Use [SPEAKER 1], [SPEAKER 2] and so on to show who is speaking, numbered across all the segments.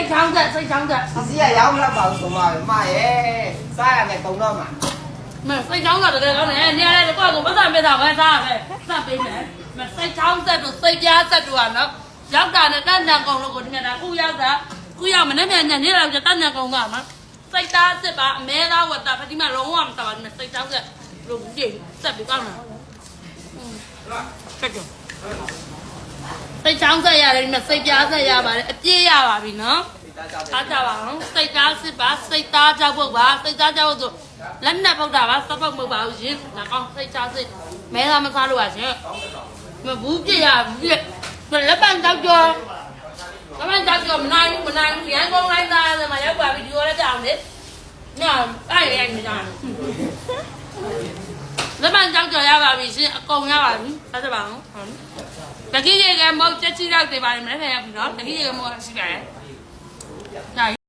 [SPEAKER 1] စိတ်ချောင်းသက်စိတ်ချောင်းသက်
[SPEAKER 2] ပစ္စည်းကရောက်လာပါဘူးဆိုမှမရဲ့စားရမယ်ကုံတော့မှာ
[SPEAKER 1] မစိတ်ချောင်းသက်တကယ်ကောင်းတယ်နေရာလေကောကိုပတ်စံပေးတာပဲစားပဲစပ်ပေးမယ်မစိတ်ချောင်းသက်တို့စိတ်ပြားသက်တို့ကနော်ရောက်တာနဲ့တန်တန်ကုန်လို့ကိုဒီနေ့ကခုရောက်တာခုရောက်မနေ့ညညနေလာကြတန်တန်ကုန်ကမှာစိတ်သားစစ်ပါအမဲသားဝတ်တာဖတိမလုံးဝမစားပါနဲ့စိတ်ချောင်းသက်လို့ကြည့်စက်ပြီးကောင်းတာဆက်ကြ စိတ်ချောင်းသက်ရတယ်ဒီမှာစိတ်ပြားသက်ရပါတယ်အပြည့်ရပါပြီနော်အားကြပါအောင်စိတ်သားစစ်ပါစိတ်သားကြောက်ဖို့ပါစိတ်သားကြောက်ဖို့ဆိုလက်နဲ့ပုတ်တာပါစပုတ်မဟုတ်ပါဘူးရှင်ဒါကောင်းစိတ်သားစစ်မဲသားမစားလို့ပါရှင်မဘူးပြရဘူးပြလက်ပံကြောက်ကြောလက်ပံကြောက်ကြောမနိုင်ဘူးမနိုင်ဘူးရန်ကုန်လိုက်သားတယ်မှာရောက်ပါပြီဒီလိုလည်းကြောက်နေညအဲ့ရနေကြလက်ပံကြောက်ကြောရပါပြီရှင်အကုန်ရပါပြီဆက်ကြပါအောင်တ ကြီးရေကမောက်ချက်ချီတော့တွေပါမယ်ခင်ဗျာနော်တကြီးရေကမောက်ရှိပါတယ်ဒါ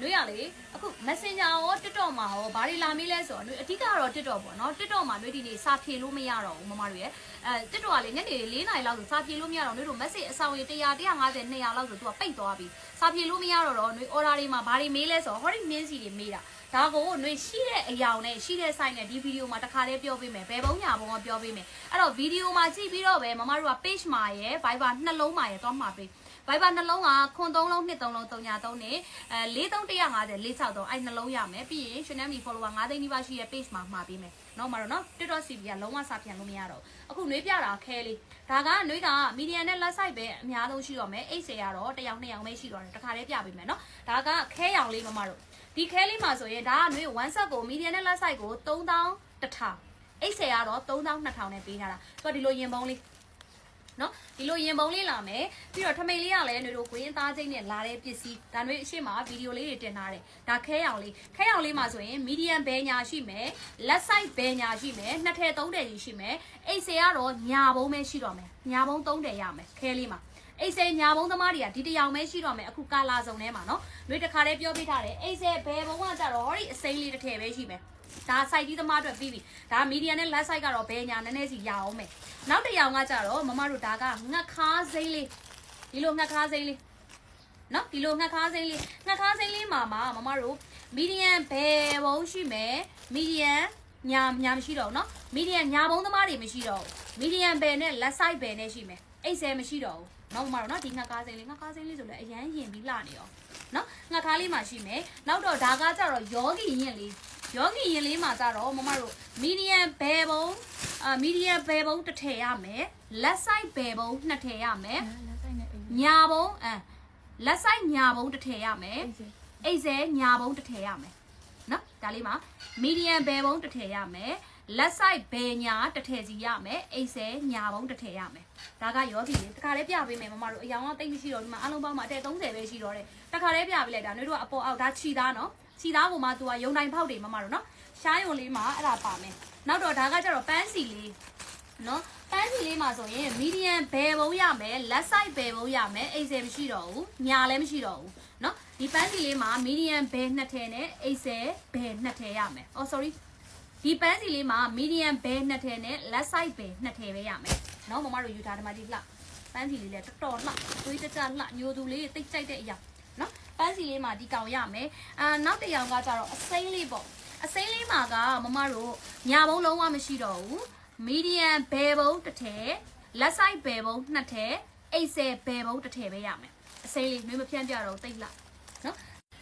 [SPEAKER 3] နွေရလေအခု Messenger ရော TikTok မှာရောဘာတွေလာမေးလဲဆိုတော့နွေအဓိကတော့ TikTok ပေါ့နော် TikTok မှာနွေဒီနေ့စာဖြေလို့မရတော့ဘူးမမတို့ရဲ့အဲ TikTok ကလေညနေ4နာရီလောက်ဆိုစာဖြေလို့မရတော့နွေတို့ message အဆောင်ရေ100 150 200လောက်ဆိုသူကပိတ်သွားပြီစာဖြေလို့မရတော့တော့နွေ order တွေမှာဘာတွေမေးလဲဆိုတော့ဟောဒီမင်းစီတွေမေးတာဒါကိုနွေရှိတဲ့အယောင်နဲ့ရှိတဲ့ site နဲ့ဒီဗီဒီယိုမှာတစ်ခါတည်းပြောပေးမယ်ဘယ်ဘုံညာဘုံကပြောပေးမယ်အဲ့တော့ဗီဒီယိုမှာကြည့်ပြီးတော့ပဲမမတို့က page မှာရယ် Viber နှလုံးမှာရယ်သွားမှာပေး Viber နှလုံးကခွန်3လုံး2 3လုံး3ညာ3နဲ့အဲ4 3 150 463အဲ့နှလုံးရမယ်ပြီးရင် Chanel Me follower 9သိန်းနီးပါးရှိရဲ့ page မှာမှာပေးမယ်နော်မတော့နော် TikTok CB ကလုံးဝစာပြန်လို့မရတော့ဘူးအခုနှွေးပြတာခဲလေးဒါကနှွေးက media နဲ့ live site ပဲအများဆုံးရှိတော့မယ်အိတ်စေရတော့တစ်ယောက်နှစ်ယောက်ပဲရှိတော့တယ်တခါတည်းပြပေးမယ်နော်ဒါကခဲရောင်လေးမမတို့ဒီခဲလေးမှာဆိုရင်ဒါကနှွေး one set ကို media နဲ့ live site ကို3000 1000အိတ်စေရတော့3200နဲ့ပေးထားတာသူကဒီလိုရင်ပုံးလေး နော်ဒီလိုရင်ပုံလေးလာမယ်ပြီးတော့ထမိန်လေးကလည်းတို့ကိုရင်းသားချင်းနဲ့လာတဲ့ပစ္စည်းဒါမျိုးအရှိမဗီဒီယိုလေးတွေတင်ထားတယ်ဒါခဲရောင်လေးခဲရောင်လေးမှာဆိုရင် medium ဘဲညာရှိမယ် left side ဘဲညာရှိမယ်နှစ်ထည်သုံးထည်ကြီးရှိမယ်အိတ်ဆေကတော့ညာဘုံပဲရှိတော့မယ်ညာဘုံသုံးထည်ရမယ်ခဲလေးမှာအိတ်ဆဲညာဘုံသမားတွေကဒီတရောင်ပဲရှိတော့မယ်အခုကာလာစုံထဲမှာနော်။လွေတခါတည်းပြောပြထားတယ်အိတ်ဆဲဘယ်ဘုံကကြတော့ဟောဒီအစိမ်းလေးတစ်ထည်ပဲရှိမယ်။ ဒါ site ကြီးသမားအတွက်ပြီးပြီဒါ media နဲ့ left side ကတော့ဘယ်ညာနည်းနည်းစီရအောင်မယ်နောက်တစ်ယောင်ကကြတော့မမတို့ဒါကငှက်ခါစိမ့်လေးဒီလိုငှက်ခါစိမ့်လေးနော်ဒီလိုငှက်ခါစိမ့်လေးငှက်ခါစိမ့်လေးမှာမှာမမတို့ medium ဘယ်ဘုံရှိမယ် medium ညာညာမရှိတော့ဘူးနော် medium ညာဘုံသမားတွေမရှိတော့ဘူး medium ဘယ်နဲ့ left side ဘယ်နဲ့ရှိမယ်အိတ်ဆဲမရှိတော့ဘူးနောက်မမတို့နော်ဒီငှက်ခါစိမ့်လေးငှက်ခါစိမ့်လေးဆိုလည်းအရန်ရင်ပြီးလှနေရောနော်ငှက်ခါလေးမှာရှိမယ်နောက်တော့ဒါကကြတော့ယောဂီရင်လေး ယောဂီရင်လေးမှာကြတော့မမတို့ medium ဘယ်ပုံအာ medium ဘယ်ပုံတစ်ထည်ရမယ် left side ဘယ်ပုံနှစ်ထည်ရမယ်ညာပုံအဲ left side ညာပုံတစ်ထည်ရမယ်အိတ်စဲညာပုံတစ်ထည်ရမယ်နော်ဒါလေးမှာ medium ဘယ်ပုံတစ်ထည်ရမယ် left side ဘယ်ညာတစ်ထည်စီရမယ်အိတ်စဲညာပုံတစ်ထည်ရမယ်ဒါကယောဂီလေးတခါလေးပြပေးမယ်မမတို့အယောင်ကတိတ်မရှိတော့ဒီမှာအလုံးပေါင်းမှာအထည်30ပဲရှိတော့တယ်တခါလေးပြပေးလိုက်တာတို့ကအပေါ်အောက်ဒါခြီသားနော် ခြီသားကိုမှသူကယုံနိုင်ဖောက်တယ်မမတို့နော်ရှားယုံလေးမှာအဲ့ဒါပါမယ်နောက်တော့ဒါကကျတော့ပန်းစီလေးနော်ပန်းစီလေးမှာဆိုရင် medium ဘယ်ဘုံရမယ် left side ဘယ်ဘုံရမယ်အိတ်ဆယ်မရှိတော့ဘူးညာလည်းမရှိတော့ဘူးနော်ဒီပန်းစီလေးမှာ medium ဘယ်နှစ်ထည်နဲ့အိတ်ဆယ်ဘယ်နှစ်ထည်ရမယ် oh sorry ဒီပန်းစီလေးမှာ medium ဘယ်နှစ်ထည်နဲ့ left side ဘယ်နှစ်ထည်ပဲရမယ်နော်မမတို့ယူထားတယ်မှာဒီလှပန်းစီလေးလည်းတော်တော်လှသွေးတကြလှညိုသူလေးတိတ်ကြိုက်တဲ့အရာနော် ပန်းစီလေးမှာဒီကောင်ရမယ်အာနောက်တစ်ယောက်ကကျတော့အစိမ်းလေးပေါ့အစိမ်းလေးမှာကမမတို့ညာဘုံလုံးဝမရှိတော့ဘူး medium ဘယ်ဘုံတစ်ထည် left side ဘယ်ဘုံနှစ်ထည်အိတ်ဆယ်ဘယ်ဘုံတစ်ထည်ပဲရမယ်အစိမ်းလေးမင်းမဖြန့်ပြတော့တိတ်လာနော်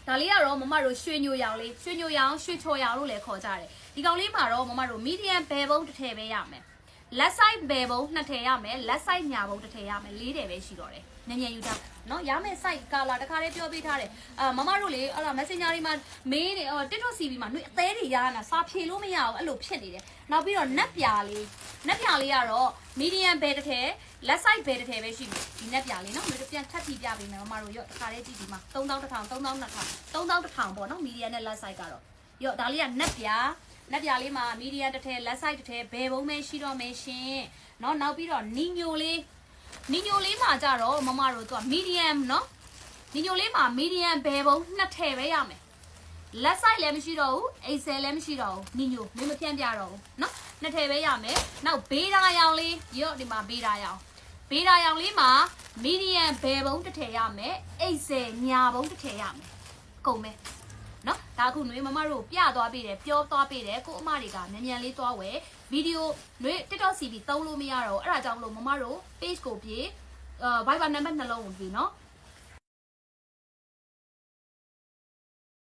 [SPEAKER 3] ဒါလေးကတော့မမတို့ရွှေညိုရောင်လေးရွှေညိုရောင်ရွှေချော်ရောင်လို့လည်းခေါ်ကြတယ်ဒီကောင်လေးမှာတော့မမတို့ medium ဘယ်ဘုံတစ်ထည်ပဲရမယ် left side ဘယ်ဘုံနှစ်ထည်ရမယ် left side ညာဘုံတစ်ထည်ရမယ်လေးတယ်ပဲရှိတော့တယ်ညံ့ညံ့ယူတာနော်ရမယ် site color တခါလေးပြောပေးထားတယ်အာမမတို့လေအဲ့ဒါ messenger တွေမှာမေးနေဟို TikTok CV မှာနှွေအသေးတွေရနာစာဖြေလို့မရဘူးအဲ့လိုဖြစ်နေတယ်နောက်ပြီးတော့နက်ပြာလေးနက်ပြာလေးကတော့ medium ဘယ်တစ်ထည် left side ဘယ်တစ်ထည်ပဲရှိမယ်ဒီနက်ပြာလေးနော်တို့ပြန်ထပ်ကြည့်ပြပေးမယ်မမတို့ရော့တခါလေးကြည့်ဒီမှာ3000 1000 3000 2000 3000ပေါ့နော် medium နဲ့ left side ကတော့ရော့ဒါလေးကနက်ပြာ နက်ပြာလေးမှာ medium တစ်ထည် left side တစ်ထည်ဘယ်ဘုံပဲရှိတော့မယ်ရှင်နော်နောက်ပြီးတော့နီညိုလေး နီညိုလေးမှာကြတော့မမတို့သူက medium เนาะနီညိုလေးမှာ medium ဘယ်ပုံနှစ်ထည်ပဲရမယ် left side လည်းမရှိတော့ဘူး excel လည်းမရှိတော့ဘူးနီညိုမင်းမဖြန့်ပြတော့ဘူးเนาะနှစ်ထည်ပဲရမယ်နောက်ဘေးဒါရောင်လေးရော့ဒီမှာဘေးဒါရောင်ဘ ဘေးတာရောင်လေးမှာမီဒီယမ်ဘယ်ဘုံတစ်ထည်ရမယ်အိတ်ဆယ်ညာဘုံတစ်ထည်ရမယ်ကုန်မယ်နော် ဒါခုနှွေးမမတို့ပြသွားပေးတယ်ပြောသွားပေးတယ်ကိုအမတွေကမြန်မြန်လေးသွားဝယ်ဗီဒီယိုနှွေး TikTok CV သုံးလို့မရတော့အဲ့ဒါကြောင့်မလို့မမတို့ page ကိုပြေအာ Viber number နှလုံးကိုပြေနော်